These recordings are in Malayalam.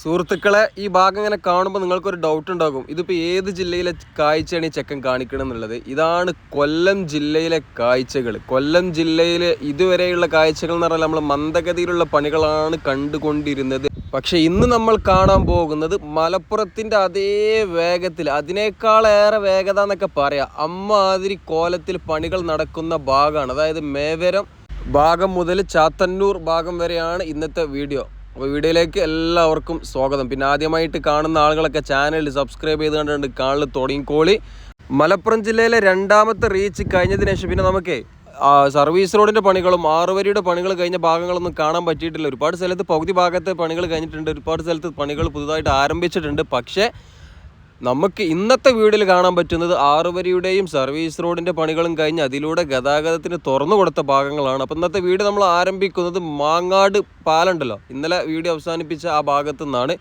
സുഹൃത്തുക്കളെ ഈ ഭാഗം ഇങ്ങനെ കാണുമ്പോൾ നിങ്ങൾക്കൊരു ഡൗട്ട് ഉണ്ടാകും. ഇതിപ്പോൾ ഏത് ജില്ലയിലെ കാഴ്ചയാണ് ഈ ചെക്കൻ കാണിക്കണം എന്നുള്ളത് ഇതാണ് കൊല്ലം ജില്ലയിലെ കാഴ്ചകൾ. കൊല്ലം ജില്ലയിലെ ഇതുവരെയുള്ള കാഴ്ചകൾ എന്ന് പറഞ്ഞാൽ നമ്മൾ മന്ദഗതിയിലുള്ള പണികളാണ് കണ്ടുകൊണ്ടിരുന്നത്. പക്ഷേ ഇന്ന് നമ്മൾ കാണാൻ പോകുന്നത് മലപ്പുറത്തിന്റെ അതേ വേഗത്തിൽ അതിനേക്കാളേറെ വേഗത എന്നൊക്കെ പറയാം അമ്മാതിരി കോലത്തിൽ പണികൾ നടക്കുന്ന ഭാഗമാണ്. അതായത് മേവരം ഭാഗം മുതൽ ചാത്തന്നൂർ ഭാഗം വരെയാണ് ഇന്നത്തെ വീഡിയോ. അപ്പോൾ വീഡിയോയിലേക്ക് എല്ലാവർക്കും സ്വാഗതം. പിന്നെ ആദ്യമായിട്ട് കാണുന്ന ആളുകളൊക്കെ ചാനൽ സബ്സ്ക്രൈബ് ചെയ്ത് കണ്ടുകൊണ്ട് കാണൽ തുടങ്ങിക്കോളി മലപ്പുറം ജില്ലയിലെ രണ്ടാമത്തെ റീച്ച് കഴിഞ്ഞതിന് ശേഷം പിന്നെ നമുക്ക് സർവീസ് റോഡിന്റെ പണികളും ആറുവരിയുടെ പണികൾ കഴിഞ്ഞ ഭാഗങ്ങളൊന്നും കാണാൻ പറ്റിയിട്ടില്ല. ഒരുപാട് സ്ഥലത്ത് പകുതി ഭാഗത്തെ പണികൾ കഴിഞ്ഞിട്ടുണ്ട്. ഒരുപാട് സ്ഥലത്ത് പണികൾ പുതുതായിട്ട് ആരംഭിച്ചിട്ടുണ്ട്. പക്ഷേ നമുക്ക് ഇന്നത്തെ വീഡിയോയിൽ കാണാൻ പറ്റുന്നത് ആറുവരിയുടെയും സർവീസ് റോഡിന്റെ പണികളും കഴിഞ്ഞ് അതിലൂടെ ഗതാഗതത്തിന് തുറന്നു കൊടുത്ത ഭാഗങ്ങളാണ്. അപ്പോൾ ഇന്നത്തെ വീഡിയോ നമ്മൾ ആരംഭിക്കുന്നത് മാങ്ങാട് പാലുണ്ടല്ലോ. ഇന്നലെ വീഡിയോ അവസാനിപ്പിച്ച ആ ഭാഗത്തു നിന്നാണ്.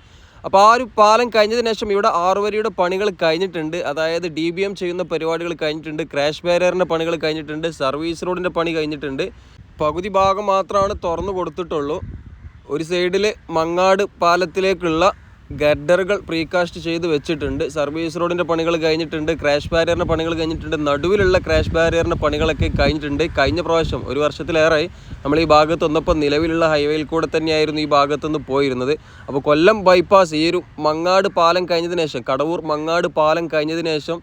അപ്പോൾ ആ ഒരു പാലം കഴിഞ്ഞതിന് ശേഷം ഇവിടെ ആറുവരിയുടെ പണികൾ കഴിഞ്ഞിട്ടുണ്ട്. അതായത് ഡി ബി എം ചെയ്യുന്ന പരിപാടികൾ കഴിഞ്ഞിട്ടുണ്ട്. ക്രാഷ് ബാരിയറിന്റെ പണികൾ കഴിഞ്ഞിട്ടുണ്ട്. സർവീസ് റോഡിന്റെ പണി കഴിഞ്ഞിട്ടുണ്ട്. പകുതി ഭാഗം മാത്രമാണ് തുറന്നു കൊടുത്തിട്ടുള്ളൂ. ഒരു സൈഡിൽ മങ്ങാട് പാലത്തിലേക്കുള്ള ഗഡറുകൾ പ്രീകാസ്റ്റ് ചെയ്ത് വെച്ചിട്ടുണ്ട്. സർവീസ് റോഡിന്റെ പണികൾ കഴിഞ്ഞിട്ടുണ്ട്. ക്രാഷ് ബാരിയറിന്റെ പണികൾ കഴിഞ്ഞിട്ടുണ്ട്. നടുവിലുള്ള ക്രാഷ് ബാരിയറിന്റെ പണികളൊക്കെ കഴിഞ്ഞിട്ടുണ്ട്. കഴിഞ്ഞ പ്രാവശ്യം ഒരു വർഷത്തിലേറെ നമ്മൾ ഈ ഭാഗത്ത് വന്നപ്പോൾ നിലവിലുള്ള ഹൈവേയിൽ കൂടെ തന്നെയായിരുന്നു ഈ ഭാഗത്തുനിന്ന് പോയിരുന്നത്. അപ്പോൾ കൊല്ലം ബൈപ്പാസ് ഈ ഒരു മങ്ങാട് പാലം കഴിഞ്ഞതിന് ശേഷം കടവൂർ മങ്ങാട് പാലം കഴിഞ്ഞതിന് ശേഷം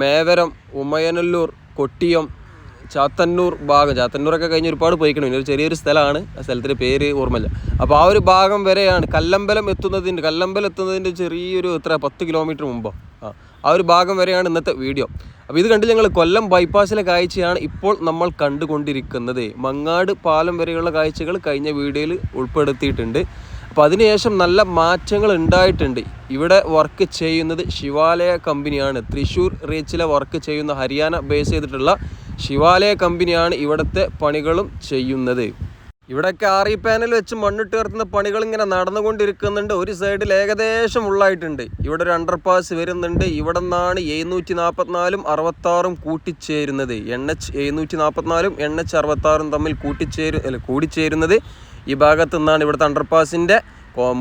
മേവരം ഉമ്മയനല്ലൂർ കൊട്ടിയം ചാത്തന്നൂർ ഭാഗം. ചാത്തന്നൂറൊക്കെ കഴിഞ്ഞ് ഒരുപാട് പോയിക്കണം ഇനി ഒരു ചെറിയൊരു സ്ഥലമാണ്. ആ സ്ഥലത്തിന്റെ പേര് ഓർമ്മയില്ല. അപ്പോൾ ആ ഒരു ഭാഗം വരെയാണ് കല്ലമ്പലം എത്തുന്നതിന്റെ കല്ലമ്പലം എത്തുന്നതിന്റെ ചെറിയൊരു എത്ര പത്ത് കിലോമീറ്റർ മുമ്പോ? ആ ആ ഒരു ഭാഗം വരെയാണ് ഇന്നത്തെ വീഡിയോ അപ്പോൾ ഇത് കണ്ട് ഞങ്ങൾ കൊല്ലം ബൈപ്പാസിലെ കാഴ്ചയാണ് ഇപ്പോൾ നമ്മൾ കണ്ടുകൊണ്ടിരിക്കുന്നത്. മങ്ങാട് പാലം വരെയുള്ള കാഴ്ചകൾ കഴിഞ്ഞ വീഡിയോയിൽ ഉൾപ്പെടുത്തിയിട്ടുണ്ട്. അപ്പോൾ അതിനുശേഷം നല്ല മാറ്റങ്ങൾ ഉണ്ടായിട്ടുണ്ട്. ഇവിടെ വർക്ക് ചെയ്യുന്നത് ശിവാലയ കമ്പനിയാണ് തൃശ്ശൂർ റീച്ചിലെ വർക്ക് ചെയ്യുന്ന ഹരിയാന ബേസ് ചെയ്തിട്ടുള്ള ശിവാലയ കമ്പനിയാണ് ഇവിടുത്തെ പണികളും ചെയ്യുന്നത്. ഇവിടെയൊക്കെ ആറി പാനൽ വെച്ച് മണ്ണിട്ട് ഉയർത്തുന്ന പണികൾ ഇങ്ങനെ നടന്നുകൊണ്ടിരിക്കുന്നുണ്ട്. ഒരു സൈഡിൽ ഏകദേശം ഉള്ളായിട്ടുണ്ട്. ഇവിടെ ഒരു അണ്ടർപാസ് വരുന്നുണ്ട്. ഇവിടെ നിന്നാണ് എഴുന്നൂറ്റി നാൽപ്പത്തിനാലും അറുപത്താറും കൂട്ടിച്ചേരുന്നത്. എൻ എച്ച് എഴുന്നൂറ്റി നാൽപ്പത്തിനാലും എൻ എച്ച് അറുപത്താറും തമ്മിൽ കൂട്ടിച്ചേരു അല്ല കൂടിച്ചേരുന്നത്. ഈ ഭാഗത്തു നിന്നാണ് ഇവിടുത്തെ അണ്ടർപാസിന്റെ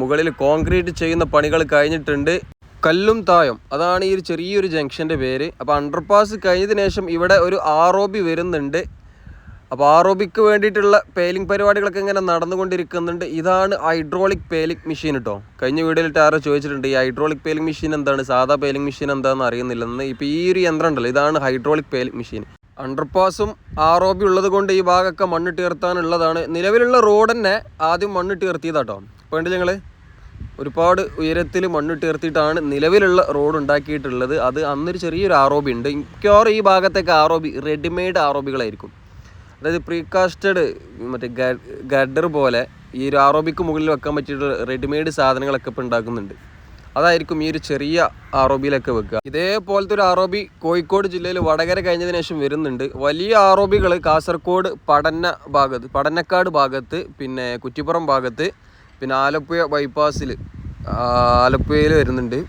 മുകളിൽ കോൺക്രീറ്റ് ചെയ്യുന്ന പണികൾ കഴിഞ്ഞിട്ടുണ്ട്. കല്ലും തായം. അതാണ് ഈ ഒരു ചെറിയൊരു ജംഗ്ഷന്റെ പേര്. അപ്പോൾ അണ്ടർപാസ് കഴിഞ്ഞതിന് ശേഷം ഇവിടെ ഒരു ആർ ഒ ബി വരുന്നുണ്ട്. അപ്പോൾ ആർ ഒ ബിക്ക് വേണ്ടിയിട്ടുള്ള പേലിംഗ് പരിപാടികളൊക്കെ ഇങ്ങനെ നടന്നുകൊണ്ടിരിക്കുന്നുണ്ട്. ഇതാണ് ഹൈഡ്രോളിക് പേലിംഗ് മെഷീൻ കേട്ടോ കഴിഞ്ഞ വീഡിയോയിലിട്ട് ആരോ ചോദിച്ചിട്ടുണ്ട് ഈ ഹൈഡ്രോളിക് പേലിംഗ് മെഷീൻ എന്താണ്? സാധാ പേലിംഗ് മെഷീൻ എന്താണെന്ന് അറിയുന്നില്ലെന്ന്. ഇപ്പോൾ ഈ ഒരു യന്ത്രം ഉണ്ടല്ലോ ഇതാണ് ഹൈഡ്രോളിക് പേലിംഗ് മെഷീൻ അണ്ടർപാസും ആർ ഒ ബി ഉള്ളത് കൊണ്ട് ഈ ഭാഗമൊക്കെ മണ്ണിട്ട് ഉയർത്താനുള്ളതാണ്. നിലവിലുള്ള റോഡ് തന്നെ ആദ്യം മണ്ണിട്ട് ഉയർത്തിയതാട്ടോ. ഉണ്ട് ഞങ്ങൾ ഒരുപാട് ഉയരത്തിൽ മണ്ണിട്ട് ഉയർത്തിയിട്ടാണ് നിലവിലുള്ള റോഡ് ഉണ്ടാക്കിയിട്ടുള്ളത്. അത് അന്നൊരു ചെറിയൊരു ആറോബി ഉണ്ട്. മിക്കവാറും ഈ ഭാഗത്തേക്ക് ആറോബി റെഡിമെയ്ഡ് ആർ ഒ ബികളായിരിക്കും അതായത് പ്രീകാസ്റ്റഡ് മറ്റേ ഗഡർ പോലെ ഈ ഒരു ആർ ഒ ബിക്ക് മുകളിൽ വെക്കാൻ പറ്റിയിട്ടുള്ള റെഡിമെയ്ഡ് സാധനങ്ങളൊക്കെ ഇപ്പോൾ ഉണ്ടാക്കുന്നുണ്ട്. അതായിരിക്കും ഈ ഒരു ചെറിയ ആർ ഒ ബിയിലൊക്കെ വെക്കുക. ഇതേപോലത്തെ ഒരു ആറോബി കോഴിക്കോട് ജില്ലയിൽ വടകര കഴിഞ്ഞതിന് ശേഷം വരുന്നുണ്ട്. വലിയ ആറോബികൾ കാസർഗോഡ് പടന്ന ഭാഗത്ത് പടന്നക്കാട് ഭാഗത്ത് പിന്നെ കുറ്റിപ്പുറം ഭാഗത്ത് പിന്നെ ആലപ്പുഴ ബൈപ്പാസിൽ ആലപ്പുഴയിൽ വരുന്നുണ്ട്.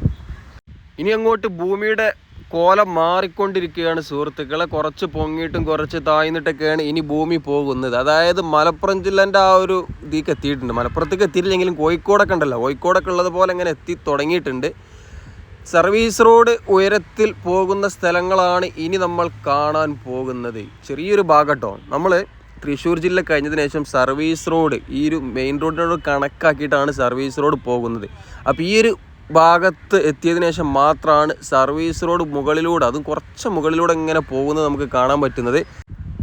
ഇനി അങ്ങോട്ട് ഭൂമിയുടെ കോലം മാറിക്കൊണ്ടിരിക്കുകയാണ് സുഹൃത്തുക്കളെ. കുറച്ച് പൊങ്ങിയിട്ടും കുറച്ച് താഴ്ന്നിട്ടൊക്കെയാണ് ഇനി ഭൂമി പോകുന്നത്. അതായത് മലപ്പുറം ജില്ലേന്റെ ആ ഒരു ഇതിലേക്ക് എത്തിയിട്ടുണ്ട്. മലപ്പുറത്തേക്ക് എത്തിയില്ലെങ്കിലും കോഴിക്കോടൊക്കെ ഉണ്ടല്ലോ. കോഴിക്കോടൊക്കെ ഉള്ളതുപോലെ അങ്ങനെ എത്തി തുടങ്ങിയിട്ടുണ്ട്. സർവീസ് റോഡ് ഉയരത്തിൽ പോകുന്ന സ്ഥലങ്ങളാണ് ഇനി നമ്മൾ കാണാൻ പോകുന്നത്. ചെറിയൊരു ഭാഗട്ടോ നമ്മൾ തൃശ്ശൂർ ജില്ല കഴിഞ്ഞതിന് ശേഷം സർവീസ് റോഡ് ഈ ഒരു മെയിൻ റോഡിനോട് കണക്കാക്കിയിട്ടാണ് സർവീസ് റോഡ് പോകുന്നത്. അപ്പോൾ ഈ ഒരു ഭാഗത്ത് എത്തിയതിനു ശേഷം മാത്രമാണ് സർവീസ് റോഡ് മുകളിലൂടെ അതും കുറച്ച് മുകളിലൂടെ ഇങ്ങനെ പോകുന്നത് നമുക്ക് കാണാൻ പറ്റുന്നത്.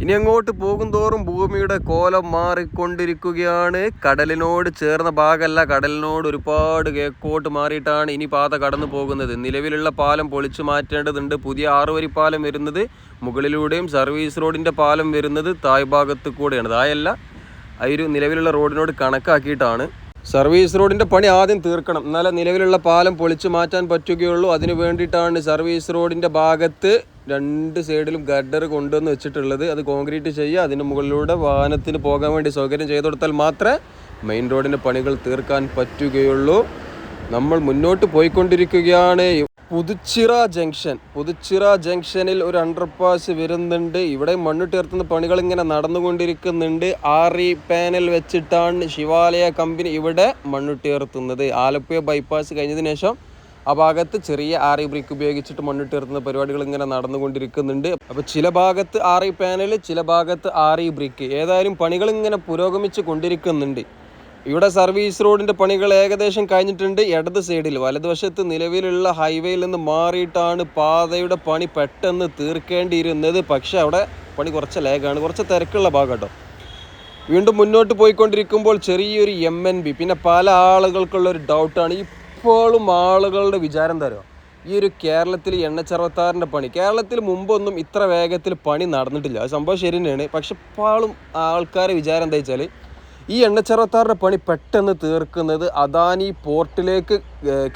ഇനി അങ്ങോട്ട് പോകും തോറും ഭൂമിയുടെ കോലം മാറിക്കൊണ്ടിരിക്കുകയാണ്. കടലിനോട് ചേർന്ന ഭാഗമല്ല കടലിനോട് ഒരുപാട് കേക്കോട്ട് മാറിയിട്ടാണ് ഇനി പാത കടന്നു പോകുന്നത്. നിലവിലുള്ള പാലം പൊളിച്ചു മാറ്റേണ്ടതുണ്ട്. പുതിയ ആറുവരി പാലം വരുന്നത് മുകളിലൂടെയും സർവീസ് റോഡിന്റെ പാലം വരുന്നത് തായ് ഭാഗത്ത് കൂടെയാണ്. തായല്ല ആ ഒരു നിലവിലുള്ള റോഡിനോട് കണക്കാക്കിയിട്ടാണ്. സർവീസ് റോഡിന്റെ പണി ആദ്യം തീർക്കണം. എന്നാലേ നിലവിലുള്ള പാലം പൊളിച്ചു മാറ്റാൻ പറ്റുകയുള്ളൂ. അതിനു വേണ്ടിയിട്ടാണ് സർവീസ് റോഡിന്റെ ഭാഗത്ത് രണ്ട് സൈഡിലും ഗഡർ കൊണ്ടുവന്ന് വെച്ചിട്ടുള്ളത്. അത് കോൺക്രീറ്റ് ചെയ്യുക അതിന് മുകളിലൂടെ വാഹനത്തിന് പോകാൻ വേണ്ടി സൗകര്യം ചെയ്തു കൊടുത്താൽ മാത്രമേ മെയിൻ റോഡിന്റെ പണികൾ തീർക്കാൻ പറ്റുകയുള്ളൂ. നമ്മൾ മുന്നോട്ട് പോയിക്കൊണ്ടിരിക്കുകയാണ്. പുതുച്ചിറ ജംഗ്ഷൻ പുതുച്ചിറ ജംഗ്ഷനിൽ ഒരു അണ്ടർപാസ് വരുന്നുണ്ട്. ഇവിടെ മണ്ണിട്ടുയർത്തുന്ന പണികൾ ഇങ്ങനെ നടന്നുകൊണ്ടിരിക്കുന്നുണ്ട്. ആറി പാനൽ വെച്ചിട്ടാണ് ശിവാലയ കമ്പനി ഇവിടെ മണ്ണിട്ടുയർത്തുന്നത് ആലപ്പുഴ ബൈപ്പാസ് കഴിഞ്ഞതിന് ശേഷം ആ ഭാഗത്ത് ചെറിയ ആറി ബ്രിക്ക് ഉപയോഗിച്ചിട്ട് മണ്ണിട്ട് ഇറുന്ന പരിപാടികൾ ഇങ്ങനെ നടന്നുകൊണ്ടിരിക്കുന്നുണ്ട്. അപ്പോൾ ചില ഭാഗത്ത് ആറി പാനൽ ചില ഭാഗത്ത് ആറി ബ്രിക്ക്. ഏതായാലും പണികൾ ഇങ്ങനെ പുരോഗമിച്ചു കൊണ്ടിരിക്കുന്നുണ്ട്. ഇവിടെ സർവീസ് റോഡിന്റെ പണികൾ ഏകദേശം കഴിഞ്ഞിട്ടുണ്ട്. ഇടത് സൈഡിൽ വലതുവശത്ത് നിലവിലുള്ള ഹൈവേയിൽ നിന്ന് മാറിയിട്ടാണ് പാതയുടെ പണി പെട്ടെന്ന് തീർക്കേണ്ടിയിരുന്നത്. പക്ഷെ അവിടെ പണി കുറച്ച് ലേഗാണ്. കുറച്ച് തിരക്കുള്ള ഭാഗം കേട്ടോ വീണ്ടും മുന്നോട്ട് പോയിക്കൊണ്ടിരിക്കുമ്പോൾ ചെറിയൊരു എം എൻ ബി പിന്നെ പല ആളുകൾക്കുള്ള ഒരു ഡൗട്ടാണ് ഇപ്പോഴും ആളുകളുടെ വിചാരം തരുമോ ഈ ഒരു കേരളത്തിൽ എണ്ണച്ചർവത്താറിന്റെ പണി. കേരളത്തിൽ മുമ്പൊന്നും ഇത്ര വേഗത്തിൽ പണി നടന്നിട്ടില്ല. അത് സംഭവം ശരി തന്നെയാണ്. പക്ഷെ ഇപ്പോഴും ആൾക്കാരെ വിചാരം എന്താ വെച്ചാൽ ഈ എണ്ണച്ചറത്താറിന്റെ പണി പെട്ടെന്ന് തീർക്കുന്നത് അദാനി പോർട്ടിലേക്ക്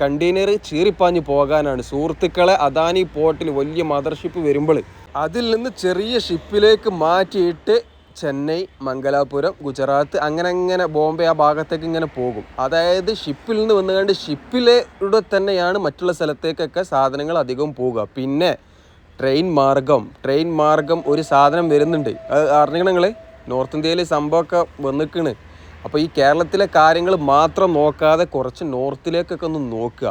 കണ്ടെയ്നർ ചീറിപ്പാഞ്ഞ് പോകാനാണ്. സുഹൃത്തുക്കളെ അദാനി പോർട്ടിൽ വലിയ മദർഷിപ്പ് വരുമ്പോൾ അതിൽ നിന്ന് ചെറിയ ഷിപ്പിലേക്ക് മാറ്റിയിട്ട് ചെന്നൈ മംഗലാപുരം ഗുജറാത്ത് അങ്ങനെ അങ്ങനെ ബോംബെ ആ ഭാഗത്തേക്ക് ഇങ്ങനെ പോകും. അതായത് ഷിപ്പിൽ നിന്ന് വന്നുകൊണ്ട് ഷിപ്പിലൂടെ തന്നെയാണ് മറ്റുള്ള സ്ഥലത്തേക്കൊക്കെ സാധനങ്ങൾ അധികം പോകുക പിന്നെ ട്രെയിൻ മാർഗം. ട്രെയിൻ മാർഗം ഒരു സാധനം വരുന്നുണ്ട്. അത് അറിഞ്ഞിക്കണം നിങ്ങൾ നോർത്ത് ഇന്ത്യയിൽ സംഭവമൊക്കെ വന്നിക്കണ് അപ്പോൾ ഈ കേരളത്തിലെ കാര്യങ്ങൾ മാത്രം നോക്കാതെ കുറച്ച് നോർത്തിലേക്കൊക്കെ ഒന്ന് നോക്കുക.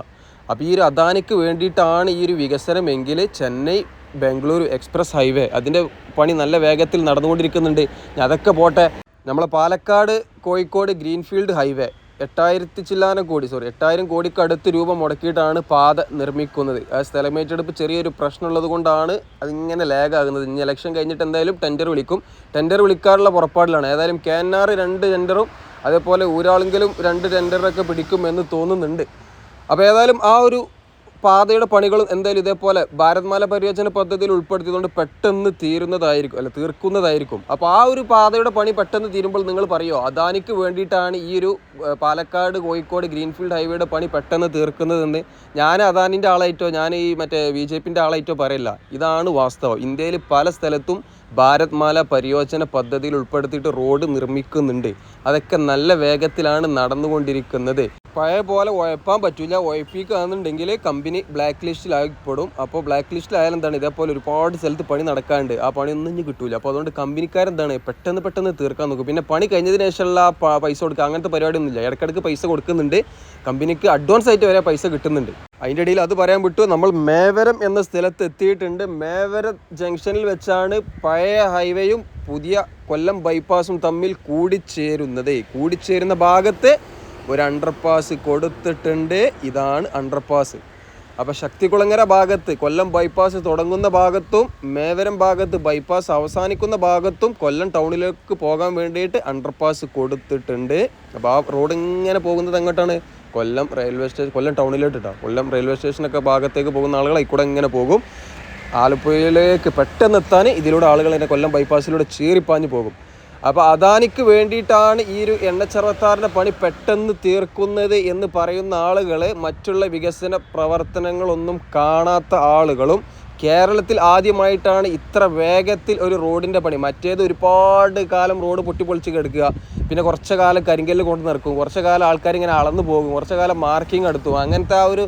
അപ്പോൾ ഈ ഒരു അദാനിക്ക് വേണ്ടിയിട്ടാണ് ഈ ഒരു വികസനമെങ്കിൽ ചെന്നൈ ബാംഗ്ലൂർ എക്സ്പ്രസ് ഹൈവേ. അതിന്റെ പണി നല്ല വേഗത്തിൽ നടന്നുകൊണ്ടിരിക്കുന്നുണ്ട്. അതൊക്കെ പോട്ടെ. നമ്മളെ പാലക്കാട് കോഴിക്കോട് ഗ്രീൻഫീൽഡ് ഹൈവേ. എട്ടായിരത്തി ചില്ലാനം കോടി സോറി എട്ടായിരം കോടിക്ക് അടുത്ത് രൂപ മുടക്കിയിട്ടാണ് പാത നിർമ്മിക്കുന്നത്. ആ സ്ഥലമേറ്റെടുപ്പ് ചെറിയൊരു പ്രശ്നമുള്ളത് കൊണ്ടാണ് അതിങ്ങനെ ലാഗ് ആകുന്നത്. ഇനി ഇലക്ഷൻ കഴിഞ്ഞിട്ട് എന്തായാലും ടെൻഡർ വിളിക്കും. ടെൻഡർ വിളിക്കാറുള്ള പുറപ്പാടിലാണ്. ഏതായാലും കെ എൻ രണ്ട് ടെൻഡറും അതേപോലെ ഊരാളെങ്കിലും രണ്ട് ടെൻഡറൊക്കെ പിടിക്കുമെന്ന് തോന്നുന്നുണ്ട്. അപ്പോൾ ഏതായാലും ആ ഒരു പാതയുടെ പണികളും എന്തായാലും ഇതേപോലെ ഭാരത്മാല പരിയോജന പദ്ധതിയിൽ ഉൾപ്പെടുത്തിയതുകൊണ്ട് പെട്ടെന്ന് തീരുന്നതായിരിക്കും അല്ല തീർക്കുന്നതായിരിക്കും. അപ്പോൾ ആ ഒരു പാതയുടെ പണി പെട്ടെന്ന് തീരുമ്പോൾ നിങ്ങൾ പറയുമോ അദാനിക്ക് വേണ്ടിയിട്ടാണ് ഈ ഒരു പാലക്കാട് കോഴിക്കോട് ഗ്രീൻഫീൽഡ് ഹൈവേയുടെ പണി പെട്ടെന്ന് തീർക്കുന്നതെന്ന് ഞാൻ അദാനിന്റെ ആളായിട്ടോ ഞാൻ ഈ മറ്റേ ബി ജെ പിന്റെ ആളായിട്ടോ പറയില്ല. ഇതാണ് വാസ്തവം. ഇന്ത്യയിൽ പല സ്ഥലത്തും ഭാരത്മാല പരിയോജന പദ്ധതിയിൽ ഉൾപ്പെടുത്തിയിട്ട് റോഡ് നിർമ്മിക്കുന്നുണ്ട്. അതൊക്കെ നല്ല വേഗത്തിലാണ് നടന്നുകൊണ്ടിരിക്കുന്നത്. പഴയ പോലെ ഉഴപ്പാൻ പറ്റില്ല ഉഴപ്പിക്കുകയാണെന്നുണ്ടെങ്കിൽ കമ്പനി ബ്ലാക്ക് ലിസ്റ്റിലാകപ്പെടും അപ്പോൾ ബ്ലാക്ക് ലിസ്റ്റിലായാലും എന്താണ്? ഇതേപോലെ ഒരുപാട് സ്ഥലത്ത് പണി നടക്കാണ്ട്. ആ പണി ഒന്നും ഇനി കിട്ടൂല. അപ്പോൾ അതുകൊണ്ട് കമ്പനിക്കാരെന്താണ് പെട്ടെന്ന് പെട്ടെന്ന് തീർക്കാൻ നോക്കും. പിന്നെ പണി കഴിഞ്ഞതിന് ശേഷമുള്ള പൈസ കൊടുക്കുക. അങ്ങനത്തെ പരിപാടിയൊന്നുമില്ല. ഇടയ്ക്കിടയ്ക്ക് പൈസ കൊടുക്കുന്നുണ്ട്. കമ്പനിക്ക് അഡ്വാൻസ് ആയിട്ട് വരെ പൈസ കിട്ടുന്നുണ്ട്. അതിന്റെ ഇടയിൽ അത് പറയാൻ വിട്ടു. നമ്മൾ മേവരം എന്ന സ്ഥലത്ത് എത്തിയിട്ടുണ്ട്. മേവരം ജംഗ്ഷനിൽ വെച്ചാണ് പഴയ ഹൈവേയും പുതിയ കൊല്ലം ബൈപ്പാസും തമ്മിൽ കൂടിച്ചേരുന്നത്. കൂടിച്ചേരുന്ന ഭാഗത്ത് ഒരു അണ്ടർപാസ് കൊടുത്തിട്ടുണ്ട്. ഇതാണ് അണ്ടർപാസ് അപ്പോൾ ശക്തികുളങ്ങര ഭാഗത്ത് കൊല്ലം ബൈപ്പാസ് തുടങ്ങുന്ന ഭാഗത്തും മേവരം ഭാഗത്ത് ബൈപ്പാസ് അവസാനിക്കുന്ന ഭാഗത്തും കൊല്ലം ടൗണിലേക്ക് പോകാൻ വേണ്ടിയിട്ട് അണ്ടർപാസ് കൊടുത്തിട്ടുണ്ട്. അപ്പോൾ ആ റോഡ് ഇങ്ങനെ പോകുന്നത് എങ്ങോട്ടാണ്? കൊല്ലം റെയിൽവേ സ്റ്റേഷൻ കൊല്ലം ടൗണിലോട്ട് കേട്ടോ കൊല്ലം റെയിൽവേ സ്റ്റേഷനൊക്കെ ഭാഗത്തേക്ക് പോകുന്ന ആളുകൾ ഇക്കൂടെ ഇങ്ങനെ പോകും. ആലപ്പുഴയിലേക്ക് പെട്ടെന്ന് എത്താൻ ഇതിലൂടെ ആളുകൾ ഇങ്ങനെ കൊല്ലം ബൈപ്പാസിലൂടെ ചീറിപ്പാഞ്ഞ് പോകും. അപ്പോൾ അദാനിക്ക് വേണ്ടിയിട്ടാണ് ഈ ഒരു എണ്ണച്ചർവത്താറിന്റെ പണി പെട്ടെന്ന് തീർക്കുന്നത് എന്ന് പറയുന്ന ആളുകൾ മറ്റുള്ള വികസന പ്രവർത്തനങ്ങളൊന്നും കാണാത്ത ആളുകളും കേരളത്തിൽ ആദ്യമായിട്ടാണ് ഇത്ര വേഗത്തിൽ ഒരു റോഡിന്റെ പണി. മറ്റേത് ഒരുപാട് കാലം റോഡ് പൊട്ടിപ്പൊളിച്ച് കിടക്കുക. പിന്നെ കുറച്ച് കാലം കരിങ്കല്ല് കൊണ്ട് നിറക്കും കുറച്ച് കാലം ആൾക്കാർ ഇങ്ങനെ അളന്നു പോകും. കുറച്ച് കാലം മാർക്കിംഗ് എടുത്തു അങ്ങനത്തെ ആ ഒരു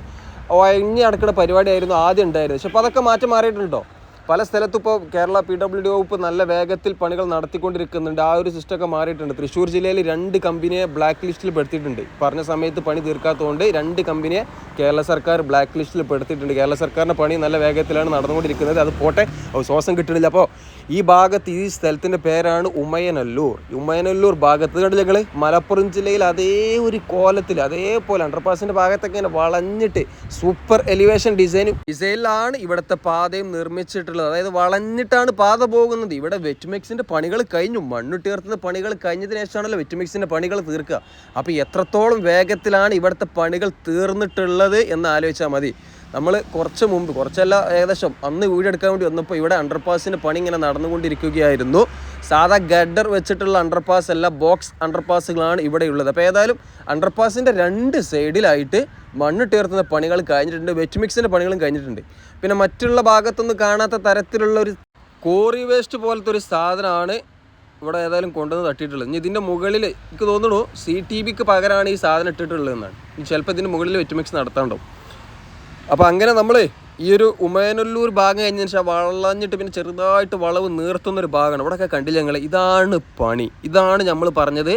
ഒഴിഞ്ഞ് നടക്കുന്ന പരിപാടിയായിരുന്നു ആദ്യം ഉണ്ടായിരുന്നത്. പക്ഷെ അപ്പോൾ അതൊക്കെ മാറ്റം മാറിയിട്ടുണ്ടോ? പല സ്ഥലത്തും ഇപ്പോൾ കേരള പി ഡബ്ല്യു ഡി വകുപ്പ് നല്ല വേഗത്തിൽ പണികൾ നടത്തിക്കൊണ്ടിരിക്കുന്നുണ്ട്. ആ ഒരു സിസ്റ്റമൊക്കെ മാറിയിട്ടുണ്ട്. തൃശ്ശൂർ ജില്ലയിൽ രണ്ട് കമ്പനിയെ ബ്ലാക്ക് ലിസ്റ്റിൽ പെടുത്തിയിട്ടുണ്ട്. പറഞ്ഞ സമയത്ത് പണി തീർക്കാത്തതുകൊണ്ട് രണ്ട് കമ്പനിയെ കേരള സർക്കാർ ബ്ലാക്ക് ലിസ്റ്റിൽ പെടുത്തിയിട്ടുണ്ട്. കേരള സർക്കാരിന്റെ പണി നല്ല വേഗത്തിലാണ് നടന്നുകൊണ്ടിരിക്കുന്നത്. അത് പോട്ടെ. ശ്വാസം കിട്ടുന്നില്ല. അപ്പോൾ ഈ ഭാഗത്ത് ഈ സ്ഥലത്തിന്റെ പേരാണ് ഉമയനല്ലൂർ. ഉമയനല്ലൂർ ഭാഗത്ത് കണ്ടില്ല ഞങ്ങൾ മലപ്പുറം ജില്ലയിൽ അതേ ഒരു കോലത്തിൽ അതേപോലെ അണ്ടർപാസിന്റെ ഭാഗത്തൊക്കെ ഇങ്ങനെ വളഞ്ഞിട്ട് സൂപ്പർ എലിവേഷൻ ഡിസൈൻ ഡിസൈനിലാണ് ഇവിടുത്തെ പാതയും നിർമ്മിച്ചിട്ടുള്ളത് അതായത് വളഞ്ഞിട്ടാണ് പാത പോകുന്നത്. ഇവിടെ വെറ്റ്മിക്സിന്റെ പണികൾ കഴിഞ്ഞു. മണ്ണു മണ്ണുട്ടീർത്തുന്ന പണികൾ കഴിഞ്ഞതിന് ശേഷമാണല്ലോ വെറ്റ്മിക്സിന്റെ പണികൾ തീർക്കുക. അപ്പോൾ എത്രത്തോളം വേഗത്തിലാണ് ഇവിടുത്തെ പണികൾ തീർന്നിട്ടുള്ളത് എന്ന് ആലോചിച്ചാൽ മതി. നമ്മൾ കുറച്ച് മുമ്പ് കുറച്ചല്ല ഏകദേശം അന്ന് വീടെടുക്കാൻ വേണ്ടി വന്നപ്പോൾ ഇവിടെ അണ്ടർപാസിന്റെ പണി ഇങ്ങനെ നടന്നുകൊണ്ടിരിക്കുകയായിരുന്നു. സാധാ ഗഡർ വെച്ചിട്ടുള്ള അണ്ടർപാസ് അല്ല ബോക്സ് അണ്ടർപാസുകളാണ് ഇവിടെ ഉള്ളത് അപ്പോൾ ഏതായാലും അണ്ടർപാസിന്റെ രണ്ട് സൈഡിലായിട്ട് മണ്ണിട്ടേർത്തുന്ന പണികൾ കഴിഞ്ഞിട്ടുണ്ട് വെറ്റ് മിക്സിന്റെ പണികളും കഴിഞ്ഞിട്ടുണ്ട്. പിന്നെ മറ്റുള്ള ഭാഗത്തൊന്നും കാണാത്ത തരത്തിലുള്ള ഒരു കോറി വേസ്റ്റ് പോലത്തെ ഒരു സാധനമാണ് ഇവിടെ ഏതായാലും കൊണ്ടുവന്ന് തട്ടിയിട്ടുള്ളത്. ഇനി ഇതിന്റെ മുകളിൽ എനിക്ക് തോന്നുന്നു സി ടി ബിക്ക് പകരമാണ് ഈ സാധനം ഇട്ടിട്ടുള്ളതെന്നാണ്. ഇനി ചിലപ്പോൾ ഇതിന്റെ മുകളിൽ വെറ്റ് മിക്സ് നടത്താണ്ടാവും അപ്പോൾ അങ്ങനെ നമ്മൾ ഈ ഒരു ഉമയനല്ലൂർ ഭാഗം കഴിഞ്ഞ ശേഷം വളഞ്ഞിട്ട് പിന്നെ ചെറുതായിട്ട് വളവ് നീർത്തുന്ന ഒരു ഭാഗമാണ്. ഇവിടെയൊക്കെ കണ്ടില്ല ഞങ്ങൾ ഇതാണ് പണി. ഇതാണ് നമ്മൾ പറഞ്ഞത്.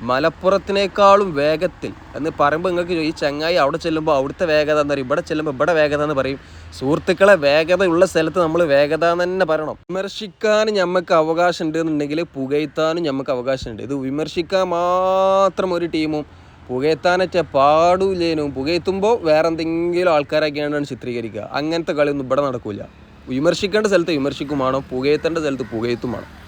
മലപ്പുറത്തിനേക്കാളും വേഗത്തിൽ എന്ന് പറയുമ്പോൾ നിങ്ങൾക്ക് ഈ ചങ്ങായി അവിടെ ചെല്ലുമ്പോൾ അവിടുത്തെ വേഗത എന്ന് പറയും ഇവിടെ ചെല്ലുമ്പോൾ ഇവിടെ വേഗത എന്ന് പറയും. സുഹൃത്തുക്കളെ വേഗതയുള്ള സ്ഥലത്ത് നമ്മൾ വേഗത തന്നെ പറയണം. വിമർശിക്കാൻ ഞമ്മക്ക് അവകാശം ഉണ്ട് എന്നുണ്ടെങ്കിൽ പുകയത്താനും ഞമ്മക്ക് അവകാശമുണ്ട്. ഇത് വിമർശിക്കാൻ മാത്രം ഒരു ടീമും പുകയത്താനൊക്കെ പാടൂലേനും പുകയത്തുമ്പോൾ വേറെ എന്തെങ്കിലും ആൾക്കാരൊക്കെയാണ് ചിത്രീകരിക്കുക. അങ്ങനത്തെ കളിയൊന്നും ഇവിടെ നടക്കില്ല വിമർശിക്കേണ്ട സ്ഥലത്ത് വിമർശിക്കുമാണോ പുകയത്തേണ്ട സ്ഥലത്ത് പുകയത്തും വേണം.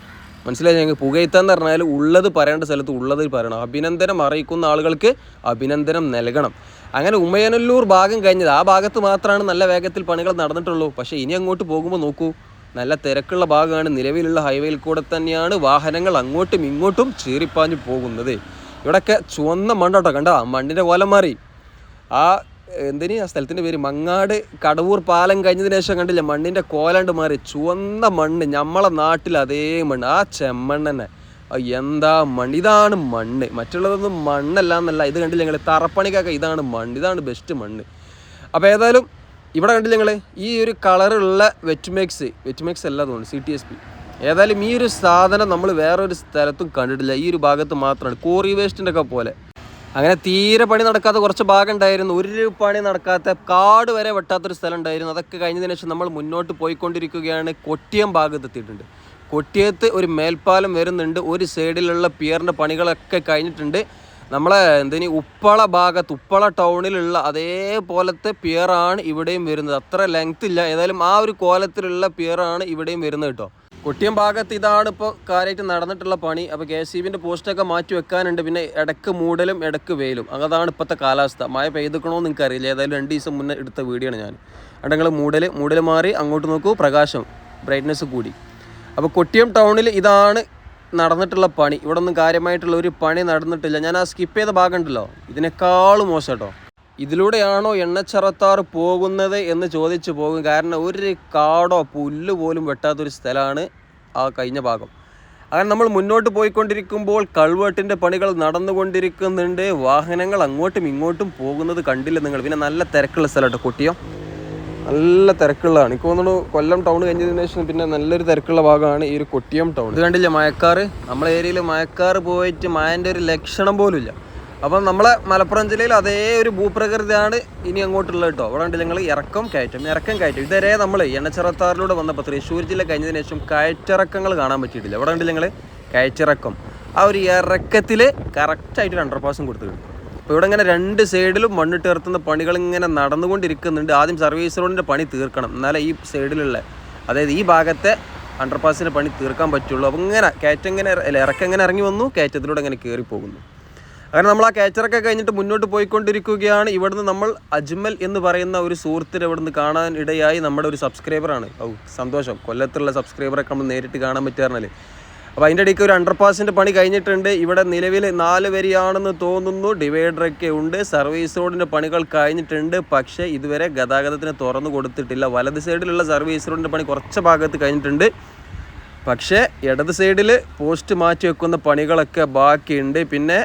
മനസ്സിലായി? ഞങ്ങൾക്ക് പുകയത്താന്ന് പറഞ്ഞാൽ ഉള്ളത് പറയേണ്ട സ്ഥലത്ത് ഉള്ളത് പറയണം. അഭിനന്ദനം അറിയിക്കുന്ന ആളുകൾക്ക് അഭിനന്ദനം നൽകണം. അങ്ങനെ ഉമയനല്ലൂർ ഭാഗം കഴിഞ്ഞത്. ആ ഭാഗത്ത് മാത്രമാണ് നല്ല വേഗത്തിൽ പണികൾ നടന്നിട്ടുള്ളൂ. പക്ഷേ ഇനി അങ്ങോട്ട് പോകുമ്പോൾ നോക്കൂ. നല്ല തിരക്കുള്ള ഭാഗമാണ്. നിലവിലുള്ള ഹൈവേയിൽ കൂടെ തന്നെയാണ് വാഹനങ്ങൾ അങ്ങോട്ടും ഇങ്ങോട്ടും ചീറിപ്പാഞ്ഞു പോകുന്നത്. ഇവിടെയൊക്കെ ചുവന്ന മണ്ണോട്ടോ കണ്ടോ? മണ്ണിന്റെ കോലം മാറി. ആ എന്തിനു? ആ സ്ഥലത്തിന്റെ പേര് മങ്ങാട് കടവൂർ പാലം കഴിഞ്ഞതിന് ശേഷം കണ്ടില്ല? മണ്ണിന്റെ കോലാണ്ട് മാറി. ചുവന്ന മണ്ണ്. നമ്മളെ നാട്ടിൽ അതേ മണ്ണ്. ആ ചെമ്മണ്ണ് തന്നെ എന്താ മണ്ണ്? ഇതാണ് മണ്ണ്. മറ്റുള്ളതൊന്നും മണ്ണല്ല എന്നല്ല. ഇത് കണ്ടില്ല ഞങ്ങൾ തറപ്പണിക്കൊക്കെ ഇതാണ് മണ്ണ്. ഇതാണ് ബെസ്റ്റ് മണ്ണ്. അപ്പോൾ ഏതായാലും ഇവിടെ കണ്ടില്ല ഞങ്ങൾ ഈ ഒരു കളറുള്ള വെറ്റ്മേക്സ് വെറ്റ്മേക്സ് അല്ല തോന്നുന്നു സി ടി എസ് പി ഏതായാലും ഈ ഒരു സാധനം നമ്മൾ വേറൊരു സ്ഥലത്തും കണ്ടിട്ടില്ല. ഈ ഒരു ഭാഗത്ത് മാത്രമാണ്. കോറി വേസ്റ്റിന്റെ ഒക്കെ പോലെ. അങ്ങനെ തീരെ പണി നടക്കാത്ത കുറച്ച് ഭാഗം ഉണ്ടായിരുന്നു ഒരു പണി നടക്കാത്ത കാട് വരെ വെട്ടാത്തൊരു സ്ഥലം ഉണ്ടായിരുന്നു അതൊക്കെ കഴിഞ്ഞതിന് ശേഷം നമ്മൾ മുന്നോട്ട് പോയിക്കൊണ്ടിരിക്കുകയാണ്. കൊട്ടിയം ഭാഗത്ത് എത്തിയിട്ടുണ്ട്. കൊട്ടിയത്ത് ഒരു മേൽപ്പാലം വരുന്നുണ്ട്. ഒരു സൈഡിലുള്ള പിയറിന്റെ പണികളൊക്കെ കഴിഞ്ഞിട്ടുണ്ട്. നമ്മളെ എന്തിനി ഉപ്പള ഭാഗത്ത് ഉപ്പള ടൗണിലുള്ള അതേപോലത്തെ പിയറാണ് ഇവിടെയും വരുന്നത്. അത്ര ലെങ്ത് ഇല്ല. ഏതായാലും ആ ഒരു കോലത്തിലുള്ള പിയറാണ് ഇവിടെയും വരുന്നത് കേട്ടോ. കൊട്ടിയം ഭാഗത്ത് ഇതാണ് ഇപ്പോൾ കാര്യമായിട്ട് നടന്നിട്ടുള്ള പണി. അപ്പോൾ കെ എസ് ബിന്റെ പോസ്റ്റൊക്കെ മാറ്റി വെക്കാനുണ്ട്. പിന്നെ ഇടയ്ക്ക് മൂടലും ഇടയ്ക്ക് വെയിലും. അതാണ് ഇപ്പോഴത്തെ കാലാവസ്ഥ. മഴ പെയ്തുക്കണമെന്ന് നിങ്ങൾക്ക് അറിയില്ല ഏതായാലും രണ്ട് ദിവസം മുന്നേ എടുത്ത വീഡിയോ ആണ് ഞാൻ. അവിടെ മൂടൽ മൂടൽ മാറി അങ്ങോട്ട് നോക്കൂ. പ്രകാശം ബ്രൈറ്റ്നസ് കൂടി. അപ്പോൾ കൊട്ടിയം ടൗണിൽ ഇതാണ് നടന്നിട്ടുള്ള പണി. ഇവിടെ ഒന്നും കാര്യമായിട്ടുള്ള ഒരു പണി നടന്നിട്ടില്ല. ഞാൻ ആ സ്കിപ്പ് ചെയ്ത ഭാഗം ഉണ്ടല്ലോ. ഇതിനേക്കാളും മോശം കേട്ടോ. ഇതിലൂടെയാണോ എണ്ണച്ചറത്താർ പോകുന്നത് എന്ന് ചോദിച്ചു പോകും. കാരണം ഒരു കാടോ പുല്ല് പോലും വെട്ടാത്തൊരു സ്ഥലമാണ് ആ കഴിഞ്ഞ ഭാഗം. അങ്ങനെ നമ്മൾ മുന്നോട്ട് പോയിക്കൊണ്ടിരിക്കുമ്പോൾ കൾവേട്ടിന്റെ പണികൾ നടന്നുകൊണ്ടിരിക്കുന്നുണ്ട്. വാഹനങ്ങൾ അങ്ങോട്ടും ഇങ്ങോട്ടും പോകുന്നത് കണ്ടില്ല നിങ്ങൾ. പിന്നെ നല്ല തിരക്കുള്ള സ്ഥലമാണ് കുട്ടിയോ. നല്ല തിരക്കുള്ളതാണ്. എനിക്ക് തോന്നുന്നു കൊല്ലം ടൗൺ കഴിഞ്ഞതിന് ശേഷം പിന്നെ നല്ലൊരു തിരക്കുള്ള ഭാഗമാണ് ഈ ഒരു കൊട്ടിയം ടൗൺ. ഇത് കണ്ടില്ല മഴക്കാറ് നമ്മളെ ഏരിയയിൽ മഴക്കാറ് പോയിട്ട് മായന്റെ ഒരു ലക്ഷണം പോലും ഇല്ല അപ്പം നമ്മളെ മലപ്പുറം ജില്ലയിൽ അതേ ഒരു ഭൂപ്രകൃതിയാണ് ഇനി അങ്ങോട്ടുള്ളത് കേട്ടോ. അവിടെ ഉണ്ട് ഞങ്ങൾ ഇറക്കം കയറ്റം ഇറക്കം കയറ്റം. ഇതുവരെ നമ്മൾ എണ്ണച്ചിറത്താറിലൂടെ വന്നപ്പോൾ തൃശ്ശൂർ ജില്ല കഴിഞ്ഞതിന് ശേഷം കയറ്റിറക്കങ്ങൾ കാണാൻ പറ്റിയിട്ടില്ല. അവിടെ ഉണ്ട് ഞങ്ങൾ കയറ്റിറക്കം. ആ ഒരു ഇറക്കത്തിൽ കറക്റ്റായിട്ട് ഒരു അണ്ടർ പാസും കൊടുത്തു കിട്ടും അപ്പോൾ ഇവിടെ ഇങ്ങനെ രണ്ട് സൈഡിലും മണ്ണിട്ട് ഇറത്തുന്ന പണികൾ ഇങ്ങനെ നടന്നുകൊണ്ടിരിക്കുന്നുണ്ട്. ആദ്യം സർവീസ് റോഡിന്റെ പണി തീർക്കണം. എന്നാലേ ഈ സൈഡിലുള്ള അതായത് ഈ ഭാഗത്തെ അണ്ടർപാസിന്റെ പണി തീർക്കാൻ പറ്റുള്ളൂ. അപ്പോൾ ഇങ്ങനെ കയറ്റം ഇങ്ങനെ ഇറക്കം ഇങ്ങനെ ഇറങ്ങി വന്നു കയറ്റത്തിലൂടെ ഇങ്ങനെ കയറി പോകുന്നു അങ്ങനെ നമ്മൾ ആ കാച്ചറൊക്കെ കഴിഞ്ഞിട്ട് മുന്നോട്ട് പോയിക്കൊണ്ടിരിക്കുകയാണ്. ഇവിടുന്ന് നമ്മൾ അജ്മൽ എന്ന് പറയുന്ന ഒരു സുഹൃത്തിനെ ഇവിടുന്ന് കാണാൻ ഇടയായി. നമ്മുടെ ഒരു സബ്സ്ക്രൈബറാണ് ഓ സന്തോഷം. കൊല്ലത്തുള്ള സബ്സ്ക്രൈബറൊക്കെ നമ്മൾ നേരിട്ട് കാണാൻ പറ്റാറുണ്ടല്ലേ അപ്പോൾ അതിന്റെ ഇടയ്ക്ക് ഒരു അണ്ടർപാസിന്റെ പണി കഴിഞ്ഞിട്ടുണ്ട്. ഇവിടെ നിലവിൽ നാല് വരിയാണെന്ന് തോന്നുന്നു. ഡിവൈഡറൊക്കെ ഉണ്ട്. സർവീസ് റോഡിന്റെ പണികൾ കഴിഞ്ഞിട്ടുണ്ട്. പക്ഷേ ഇതുവരെ ഗതാഗതത്തിന് തുറന്നു കൊടുത്തിട്ടില്ല. വലത് സൈഡിലുള്ള സർവീസ് റോഡിന്റെ പണി കുറച്ച് ഭാഗത്ത് കഴിഞ്ഞിട്ടുണ്ട്. പക്ഷേ ഇടത് സൈഡിൽ പോസ്റ്റ് മാറ്റി വെക്കുന്ന പണികളൊക്കെ ബാക്കിയുണ്ട്. പിന്നെ